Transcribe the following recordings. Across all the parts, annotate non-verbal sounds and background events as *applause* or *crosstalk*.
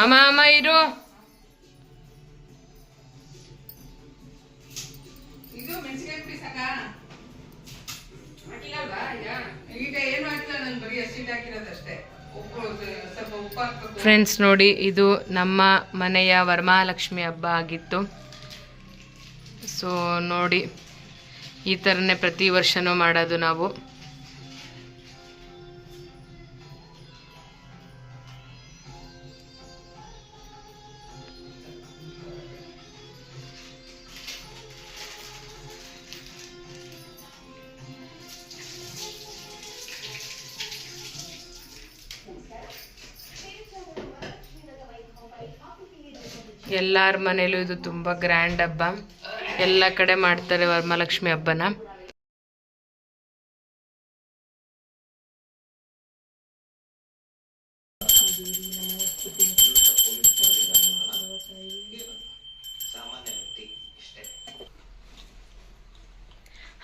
ಅಮ್ಮ ಅಮ್ಮ ಇರು. ಇದು ಮೆಣಸಿನಕಾಯಿ ಫ್ರೆಂಡ್ಸ್ ನೋಡಿ, ಇದು ನಮ್ಮ ಮನೆಯ ವರಮಹಾಲಕ್ಷ್ಮಿ ಹಬ್ಬ ಆಗಿತ್ತು. ಸೊ ನೋಡಿ, ಈ ಥರನೇ ಪ್ರತಿ ವರ್ಷನೂ ಮಾಡೋದು ನಾವು. ಎಲ್ಲರ ಮನೇಲೂ ಇದು ತುಂಬ ಗ್ರ್ಯಾಂಡ್ ಹಬ್ಬ. ಎಲ್ಲ ಕಡೆ ಮಾಡ್ತಾರೆ ವರಮಹಾಲಕ್ಷ್ಮಿ ಹಬ್ಬನ.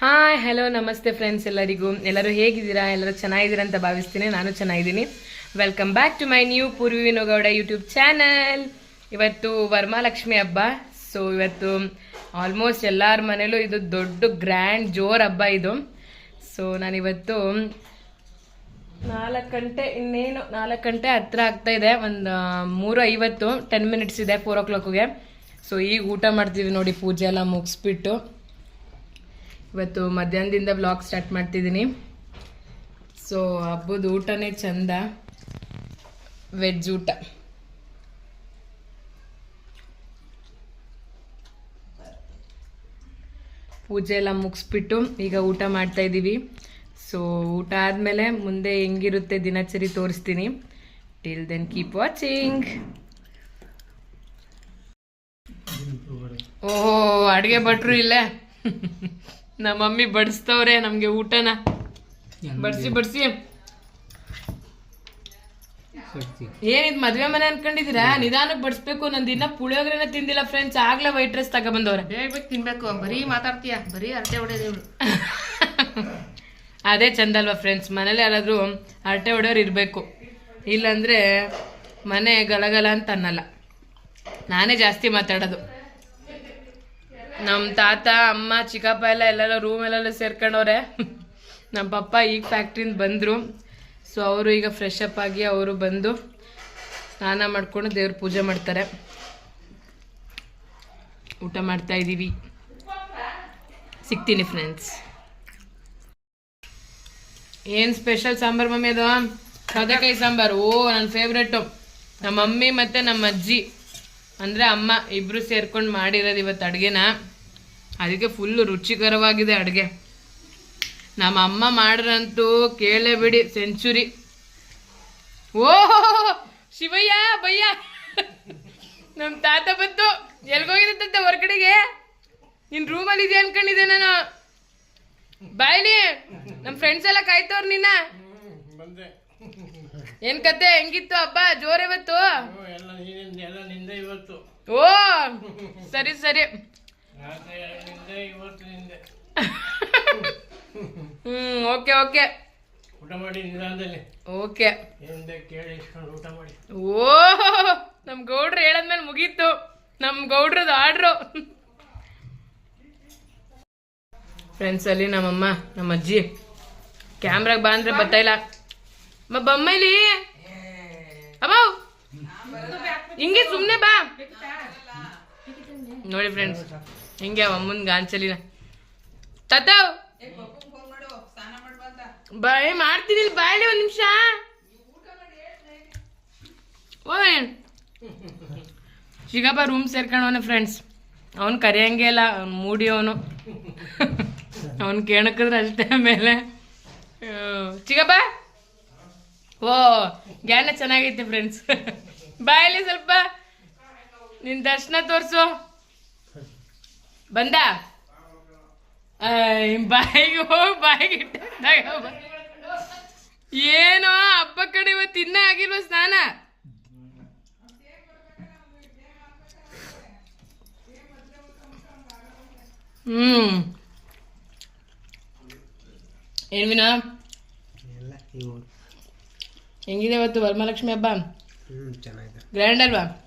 ಹಾಯ್ ಹಲೋ ನಮಸ್ತೆ ಫ್ರೆಂಡ್ಸ್ ಎಲ್ಲರಿಗೂ. ಎಲ್ಲರೂ ಹೇಗಿದ್ದೀರಾ? ಎಲ್ಲರೂ ಚೆನ್ನಾಗಿದ್ದೀರಾ ಅಂತ ಭಾವಿಸ್ತೀನಿ. ನಾನು ಚೆನ್ನಾಗಿದ್ದೀನಿ. Welcome back to my new Purvi Vinogowda YouTube channel ಇವತ್ತು ವರ್ಮಾಲಕ್ಷ್ಮಿ ಹಬ್ಬ. ಸೊ ಇವತ್ತು ಆಲ್ಮೋಸ್ಟ್ ಎಲ್ಲರ ಮನೇಲೂ ಇದು ದೊಡ್ಡ ಗ್ರ್ಯಾಂಡ್ ಜೋರ್ ಹಬ್ಬ ಇದು. ಸೊ ನಾನಿವತ್ತು ನಾಲ್ಕು ಗಂಟೆ, ಇನ್ನೇನು ನಾಲ್ಕು ಗಂಟೆ ಹತ್ರ ಆಗ್ತಾ ಇದೆ. ಒಂದು ಮೂರು ಐವತ್ತು ಟೆನ್ ಮಿನಿಟ್ಸ್ ಇದೆ ಫೋರ್ ಓ ಕ್ಲಾಕ್ಗೆ ಸೊ ಈಗ ಊಟ ಮಾಡ್ತೀವಿ ನೋಡಿ, ಪೂಜೆ ಎಲ್ಲ ಮುಗಿಸ್ಬಿಟ್ಟು. ಇವತ್ತು ಮಧ್ಯಾಹ್ನದಿಂದ ಬ್ಲಾಗ್ ಸ್ಟಾರ್ಟ್ ಮಾಡ್ತಿದ್ದೀನಿ. ಸೊ ಹಬ್ಬದ ಊಟನೇ ಚಂದ. ವೆಜ್ ಊಟ. ಪೂಜೆ ಎಲ್ಲ ಮುಗಿಸ್ಬಿಟ್ಟು ಈಗ ಊಟ ಮಾಡ್ತಾ ಇದ್ದೀವಿ ಸೊ ಊಟ ಆದಮೇಲೆ ಮುಂದೆ ಹೆಂಗಿರುತ್ತೆ ದಿನಚರಿ ತೋರಿಸ್ತೀನಿ. ಟಿಲ್ ದೆನ್ ಕೀಪ್ ವಾಚಿಂಗ್ ಓಹೋ ಅಡುಗೆ ಭಟ್ರು ಇಲ್ಲೇ. ನಮ್ಮ ಮಮ್ಮಿ ಬಡಿಸ್ತವ್ರೆ ನಮಗೆ ಊಟನ. ಬಡಿಸಿ ಬಡಿಸಿ. ಏನಿದ್ ಮದ್ವೆ ಮನೆ ಅನ್ಕೊಂಡಿದೀರಾ ನಿಧಾನಕ್ಕೆ ಬಡಿಸ್ಬೇಕು ನಾನು ದಿನ ಪುಳಿಯೋಗ್ರೆನ ತಿಂದಿಲ್ಲ ಫ್ರೆಂಡ್ಸ್ ಆಗ್ಲೇ ವೈಟ್ ರೈಸ್ ತಗೊಬಂದವ್ರೆ. ಬಂದವ್ರೆ ಹೇಳ್ಬೇಕು ತಿನ್ಬೇಕು. ಬರೀ ಮಾತಾಡ್ತೀಯ. ಬರೀ ಅರಟೆ ಹೊಡೆದೇವ್ರು *laughs* ಅದೇ ಚಂದಲ್ವಾ ಫ್ರೆಂಡ್ಸ್ ಮನೇಲಿ ಯಾರಾದರೂ ಅರ್ಟೆ ಹೊಡೆಯೋರು ಇರಬೇಕು. ಇಲ್ಲಾಂದ್ರೆ ಮನೆ ಗಲಗಲ ಅಂತ ಅನ್ನಲ್ಲ. ನಾನೇ ಜಾಸ್ತಿ ಮಾತಾಡೋದು. ನಮ್ಮ ತಾತ ಅಮ್ಮ ಚಿಕ್ಕಪ್ಪ ಎಲ್ಲ ಎಲ್ಲೆಲ್ಲ ರೂಮ್ ಎಲ್ಲ ಸೇರ್ಕೊಂಡವ್ರೆ. *laughs* ನಮ್ಮ ಪಪ್ಪ ಈಗ ಫ್ಯಾಕ್ಟ್ರಿಂದ ಬಂದರು. ಸೊ ಅವರು ಈಗ ಫ್ರೆಶ್ ಅಪ್ ಆಗಿ ಅವರು ಬಂದು ಸ್ನಾನ ಮಾಡ್ಕೊಂಡು ದೇವ್ರ ಪೂಜೆ ಮಾಡ್ತಾರೆ. ಊಟ ಮಾಡ್ತಾ ಇದ್ದೀವಿ ಸಿಗ್ತೀನಿ ಫ್ರೆಂಡ್ಸ್ ಏನ್ ಸ್ಪೆಷಲ್ ಸಾಂಬಾರು ಮಮ್ಮಿ ಅದು? ಸೌತೆಕಾಯಿ ಸಾಂಬಾರು. ಓ ನನ್ನ ಫೇವ್ರೆಟು ನಮ್ಮ ಮಮ್ಮಿ ಮತ್ತೆ ನಮ್ಮ ಅಜ್ಜಿ, ಅಂದ್ರೆ ಅಮ್ಮ ಇಬ್ರು ಸೇರ್ಕೊಂಡು ಮಾಡಿರೋದು ಇವತ್ತು ಅಡುಗೆನ? ಅದಕ್ಕೆ ಫುಲ್ಲು ರುಚಿಕರವಾಗಿದೆ ಅಡುಗೆ. ನಮ್ಮ ಅಮ್ಮ ಮಾಡ್ರಂತೂ ಕೇಳೇ ಬಿಡಿ ಸೆಂಚುರಿ. ಓ ಶಿವಯ್ಯ ಬಯ್ಯ. ನಮ್ಮ ತಾತ ಬಂತು. ಎಲ್ಗೋಗಿದಂತೆ ಹೊರಗಡೆಗೆ? ನಿನ್ ರೂಮಲ್ಲಿ ಇದೆಯಾ ಅನ್ಕೊಂಡಿದ್ದೆ ನಾನು. ಬಾಯ್ಲಿ ನಮ್ ಫ್ರೆಂಡ್ಸ್ ಎಲ್ಲ ಕಾಯ್ತವ್ರ ನಿನ್ನ. ಏನ್ ಕತೆ ಹೆಂಗಿತ್ತು ಅಪ್ಪ ಜೋರ್ ಇವತ್ತು ಓ ಸರಿ ಸರಿ. ಇವತ್ತು *laughs* ಹ್ಮ್ ಓಕೆ ಓಕೆ. ಊಟ ಮಾಡಿ ನಿಧಾನದಲ್ಲಿ. ಓಕೆ. ಹಿಂದೆ ಕೇಳಿ ಇಸ್ಕೊಂಡು ಊಟ ಮಾಡಿ. ಓ ನಮ್ ಗೌಡ್ರು ಹೇಳದ್ಮೇಲೆ ಮುಗೀತು. ನಮ್ ಗೌಡ್ರದ್ದು ಆರ್ಡ್ರು. ಫ್ರೆಂಡ್ಸ್ ಅಲ್ಲಿ ನಮ್ಮಮ್ಮ ನಮ್ಮ ಅಜ್ಜಿ ಕ್ಯಾಮ್ರಾಗ ಬಾ ಅಂದ್ರೆ ಬರ್ತಾ ಇಲ್ಲ. ಮ ಬಮ್ಮೈಲಿ ಅಬಾವ್ ಹಿಂಗೆ ಸುಮ್ನೆ ಬಾ. ನೋಡಿ ಫ್ರೆಂಡ್ಸ್ ಹಿಂಗೆ ಅಮ್ಮನ್ ಗಾಂಚಲಿನ. ತತ್ತಾವ್ ಫೋನ್ ಮಾಡು ಸ್ನಾನ ಮಾಡ್ಬಂತ ಬಾಯ್, ಮಾಡ್ತೀನಿ ಬಾಯ್ಲಿ ಒಂದ್ ನಿಮಿಷ. ಓಯ್. ಶಿಗಪ್ಪ ರೂಮ್ ಸೇರ್ಕೊಂಡವನ ಫ್ರೆಂಡ್ಸ್ ಅವ್ನು ಕರೆಯಂಗೆ ಇಲ್ಲ, ಅವ್ನು ಮೂಡಿ ಅವನು ಅವ್ನು ಕೇಳಕ್ಕಿದ್ರೆ ಅಷ್ಟೇ ಮೇಲೆ ಚಿಗಪ್ಪ ಓ, ಜ್ಞಾನ ಚೆನ್ನಾಗೈತೆ ಫ್ರೆಂಡ್ಸ್ ಬಾಯಲ್ಲಿ ಸ್ವಲ್ಪ. ನಿನ್ನ ದರ್ಶನ ತೋರ್ಸು. ಬಂದ? ಬಾಯಿಗೆ ಹೋಗಿ ಬಾಯಿಗೆ ಇಟ್ಟ ತಗೊಂಬ. ಏನೋ ಹಬ್ಬ ಕಡೆ ಇವತ್ತು ಇನ್ನ ಆಗಿಲ್ವ ಸ್ನಾನ? ಹ್ಮ್. ಏನ್ ವಿನಾ ಎಲ್ಲ ಇವು. ಹೆಂಗಿದೆ ಇವತ್ತು ವರಮಹಾಲಕ್ಷ್ಮಿ ಹಬ್ಬ? ಗ್ರ್ಯಾಂಡ್ ಅಲ್ವಾ?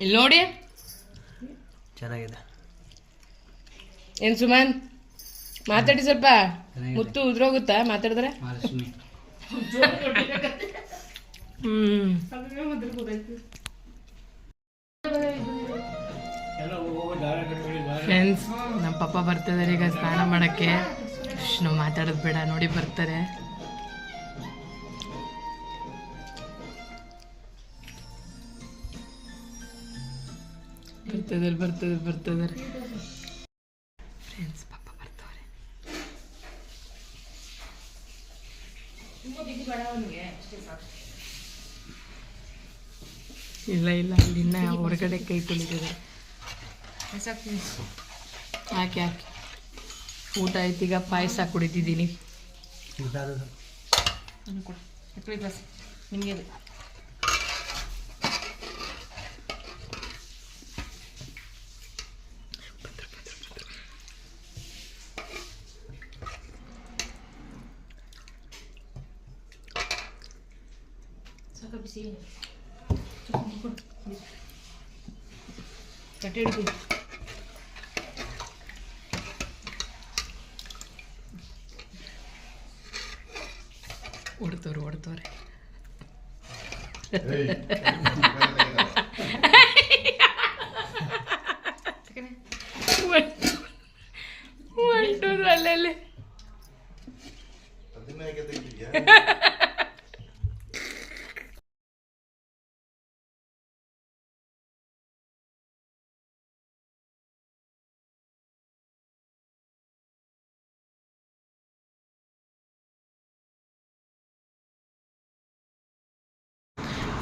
ಇಲ್ಲಿ ನೋಡಿ. ಚೆನ್ನಾಗಿದೆ. ಏನ್ ಸುಮನ್? ಮಾತಾಡಿ ಸ್ವಲ್ಪ. ಮುತ್ತು ಉದ್ರೋಗುತ್ತಾ ಮಾತಾಡಿದ್ರೆ? ಹ್ಮ್. ಫ್ರೆಂಡ್ಸ್ ನಮ್ಮ ಪಪ್ಪ ಬರ್ತಿದಾರೆ ಈಗ ಸ್ನಾನ ಮಾಡಕ್ಕೆ. ನಾವು ಮಾತಾಡೋದು ಬೇಡ ನೋಡಿ ಬರ್ತಾರೆ. ಬರ್ತದಾರೆ ಬರ್ತದೆ ಬರ್ತದಾರೆ ಫ್ರೆಂಡ್ಸ್ ಪಪ್ಪ ಬರ್ತಾವ್ರೆ ಇಲ್ಲ ಇಲ್ಲ. ಅಲ್ಲಿನ್ನ ಹೊರಗಡೆ ಕೈ ತೊಳಿತಿದ್ದಾರೆ ಹಾಕಿ ಹಾಕಿ. ಊಟ ಆಯ್ತು ಈಗ ಪಾಯಸ ಕುಡಿತಿದ್ದೀನಿ. ನಿಮಗೆ தட்டி எடுக்கு ஒருத்தர் ஒருத்தர்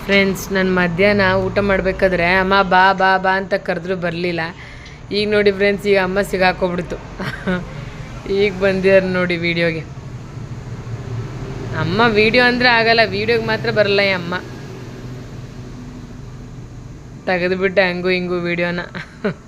ಫ್ರೆಂಡ್ಸ್ ನಾನು ಮಧ್ಯಾಹ್ನ ಊಟ ಮಾಡಬೇಕಾದ್ರೆ ಅಮ್ಮ ಬಾ ಬಾ ಬಾ ಅಂತ ಕರೆದ್ರು ಬರಲಿಲ್ಲ. ಈಗ ನೋಡಿ ಫ್ರೆಂಡ್ಸ್ ಈಗ ಅಮ್ಮ ಸಿಗಾಕೊಬಿಡ್ತು. *laughs* ಈಗ ಬಂದಿದ್ದಾರೆ ನೋಡಿ ವೀಡಿಯೋಗೆ ಅಮ್ಮ ವೀಡಿಯೋ ಅಂದರೆ ಆಗಲ್ಲ ವೀಡಿಯೋಗೆ ಮಾತ್ರ ಬರಲ್ಲ ಈ ಅಮ್ಮ. ತೆಗೆದುಬಿಟ್ಟೆ ಹಂಗೂ ಹಿಂಗೂ ವಿಡಿಯೋನ *laughs*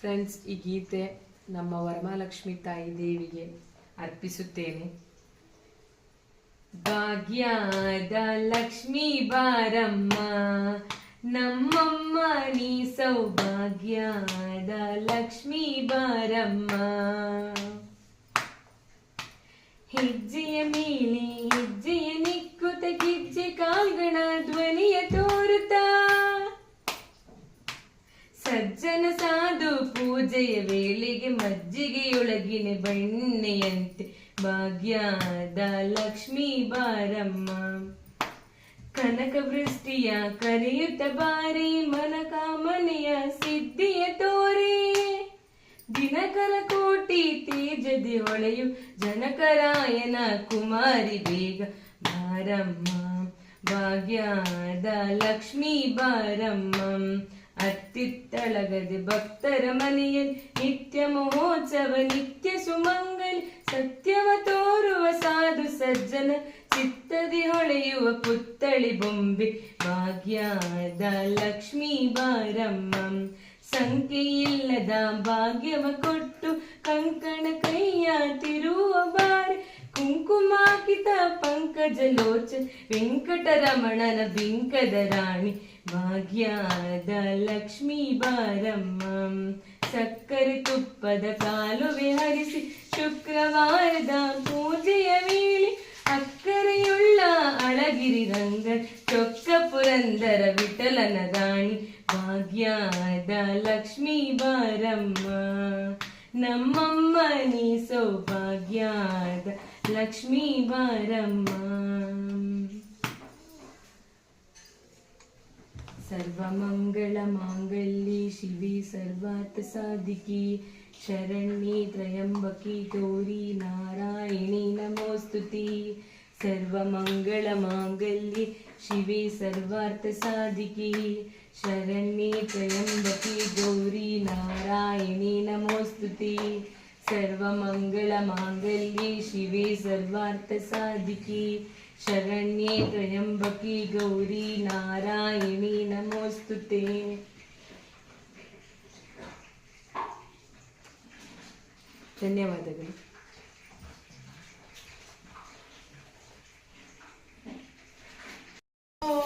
ಫ್ರೆಂಡ್ಸ್ ಈ ಗೀತೆ ನಮ್ಮ ವರಮಹಾಲಕ್ಷ್ಮಿ ತಾಯಿ ದೇವಿಗೆ ಅರ್ಪಿಸುತ್ತೇನೆ. ಭಾಗ್ಯದ ಲಕ್ಷ್ಮೀ ಬಾರಮ್ಮ, ನಮ್ಮಮ್ಮ ನೀ ಸೌಭಾಗ್ಯದ ಲಕ್ಷ್ಮೀ ಬಾರಮ್ಮ. ಹೆಜ್ಜೆಯ ಮೇಲೆ ಹೆಜ್ಜೆಯ ನಿಕ್ಕುತ ಗಿಜ್ಜೆ ಕಾಲ್ಗಣ ಧ್ವನಿಯ ತೋರುತ್ತ, ಸಜ್ಜನ ಸಾಧು ಪೂಜೆಯ ವೇಳೆಗೆ ಮಜ್ಜಿಗೆಯೊಳಗಿನ ಬೆಣ್ಣೆಯಂತೆ ಭಾಗ್ಯದ ಲಕ್ಷ್ಮೀ ಬಾರಮ್ಮ. ಕನಕ ವೃಷ್ಟಿಯ ಕರೆಯುತ್ತ ಬಾರಿ ಮನಕಾಮನೆಯ ಸಿದ್ಧಿಯ ತೋರಿ. ದಿನಕರ ಕೋಟಿ ತೇಜದಿ ಹೊಳೆಯು ಜನಕರಾಯನ ಕುಮಾರಿ ಬೇಗ ಬಾರಮ್ಮ. ಭಾಗ್ಯದ ಲಕ್ಷ್ಮೀ ಬಾರಮ್ಮ. ಅತ್ತಿತ್ತಳಗದೆ ಭಕ್ತರ ಮನೆಯಲ್ಲಿ ನಿತ್ಯ ಮಹೋತ್ಸವ, ನಿತ್ಯ ಸುಮಂಗಲ್. ಸತ್ಯವ ತೋರುವ ಸಾಧು ಸಜ್ಜನ, ಚಿತ್ತದಿ ಹೊಳೆಯುವ ಪುತ್ತಳಿ ಬೊಂಬೆ. ಭಾಗ್ಯದ ಲಕ್ಷ್ಮೀ ಬಾರಮ್ಮ, ಸಂಖ್ಯೆಯಿಲ್ಲದ ಭಾಗ್ಯವ ಕೊಟ್ಟು ಕಂಕಣ ಕೈಯ ತಿರುವ ಬಾರಿ. ಕುಂಕುಮಾಕಿತ ಪಂಕಜ ಲೋಚ ವೆಂಕಟರಮಣನ ಬಿಂಕದ ರಾಣಿ ಭಾಗ್ಯದ ಲಕ್ಷ್ಮೀ ಬಾರಮ್ಮ. ಸಕ್ಕರೆ ತುಪ್ಪದ ಕಾಲು ವಿಹರಿಸಿ ಶುಕ್ರವಾರದ ಪೂಜೆಯ ವೇಳೆ ಅಕ್ಕರೆಯುಳ್ಳ ಅಳಗಿರಿ ರಂಗ ಚೊಕ್ಕ ಪುರಂದರ ವಿಠಲನ ರಾಣಿ ಭಾಗ್ಯದ ಲಕ್ಷ್ಮೀ ಬಾರಮ್ಮ. ನಮ್ಮಮ್ಮ ನೀ ಸೌಭಾಗ್ಯದ लक्ष्मीवारम्मा सर्वमङ्गलमाङ्गल्ये शिवे सर्वार्थसाधिकी शरण्ये त्र्यम्बकी गौरी नारायणी नमोस्तुति सर्वमङ्गलमाङ्गल्ये शिवे सर्वार्थसाधिकी शरण्ये त्र्यम्बकी गौरी नारायणी नमोस्तुति ತ್ರಯಂಬಕಿ ಮಂಗಳ ಮಾಂಗಲ್ಯೆ ಶಿವೆ ಸರ್ವಾರ್ಥ ಸಾಧಿಕಿ. ಶರಣ್ಯೆ ತ್ರಯಂಬಕಿ ಗೌರಿ ನಾರಾಯಣಿ ನಮೋಸ್ತುತೆ. ಧನ್ಯವಾದಗಳು.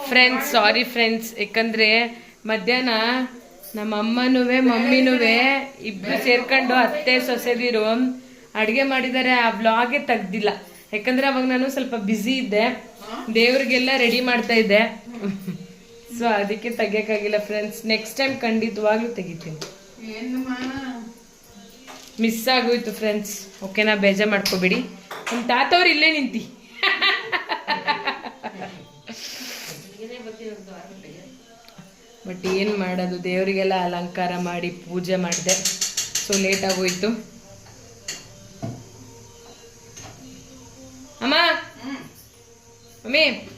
ಫ್ರೆಂಡ್ಸ್ ಸಾರಿ ಫ್ರೆಂಡ್ಸ್ ಯಾಕಂದ್ರೆ ಮಧ್ಯಾಹ್ನ ನಮ್ಮ ಅಮ್ಮನೂ ಮಮ್ಮಿನೂ ಇಬ್ರು ಸೇರ್ಕೊಂಡು ಅತ್ತೆ ಸೊಸೆದಿರು. ಅಡುಗೆ ಮಾಡಿದ್ದಾರೆ ಆ ಬ್ಲಾಗೆ ತೆಗ್ದಿಲ್ಲ. ಯಾಕಂದ್ರೆ ಅವಾಗ ನಾನು ಸ್ವಲ್ಪ ಬ್ಯುಸಿ ಇದ್ದೆ. ದೇವ್ರಿಗೆಲ್ಲ ರೆಡಿ ಮಾಡ್ತಾ ಇದ್ದೆ. ಸೊ ಅದಕ್ಕೆ ತೆಗಿಯೋಕ್ಕಾಗಿಲ್ಲ ಫ್ರೆಂಡ್ಸ್ ನೆಕ್ಸ್ಟ್ ಟೈಮ್ ಖಂಡಿತವಾಗ್ಲೂ ತೆಗಿತೀನಿ. ಮಿಸ್ ಆಗೋಯ್ತು ಫ್ರೆಂಡ್ಸ್ ಓಕೆನಾ ಬೇಜಾರು ಮಾಡ್ಕೋಬೇಡಿ. ನಮ್ಮ ತಾತವ್ರು ಇಲ್ಲೇ ನಿಂತಿ. ಬಟ್ ಏನು ಮಾಡೋದು? ದೇವರಿಗೆಲ್ಲ ಅಲಂಕಾರ ಮಾಡಿ ಪೂಜೆ ಮಾಡಿದೆ. ಸೊ ಲೇಟ್ ಆಗೋಯ್ತು. ಅಮ್ಮ! ಮಮ್ಮಿ!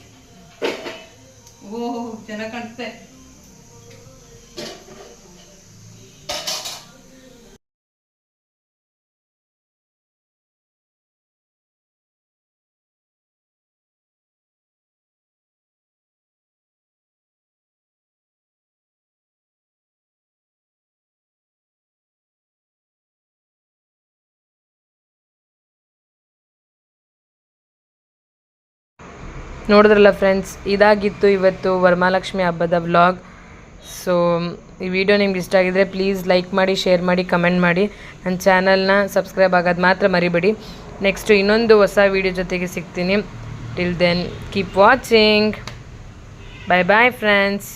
ಓ ಚೆನ್ನಾಗಿ ಕಾಣಿಸ್ತೆ ನೋಡಿದ್ರಲ್ಲ ಫ್ರೆಂಡ್ಸ್ ಇದಾಗಿತ್ತು ಇವತ್ತು ವರಮಹಾಲಕ್ಷ್ಮಿ ಹಬ್ಬದ ವ್ಲಾಗ್ ಸೊ ಈ ವಿಡಿಯೋ ನಿಮ್ಗೆ ಇಷ್ಟ ಆಗಿದ್ರೆ ಪ್ಲೀಸ್ ಲೈಕ್ ಮಾಡಿ ಶೇರ್ ಮಾಡಿ ಕಮೆಂಟ್ ಮಾಡಿ. ನನ್ನ ಚಾನಲ್ನ ಸಬ್ಸ್ಕ್ರೈಬ್ ಆಗೋದು ಮಾತ್ರ ಮರಿಬೇಡಿ. ನೆಕ್ಸ್ಟು ಇನ್ನೊಂದು ಹೊಸ ವಿಡಿಯೋ ಜೊತೆಗೆ ಸಿಗ್ತೀನಿ. Till then keep watching bye bye friends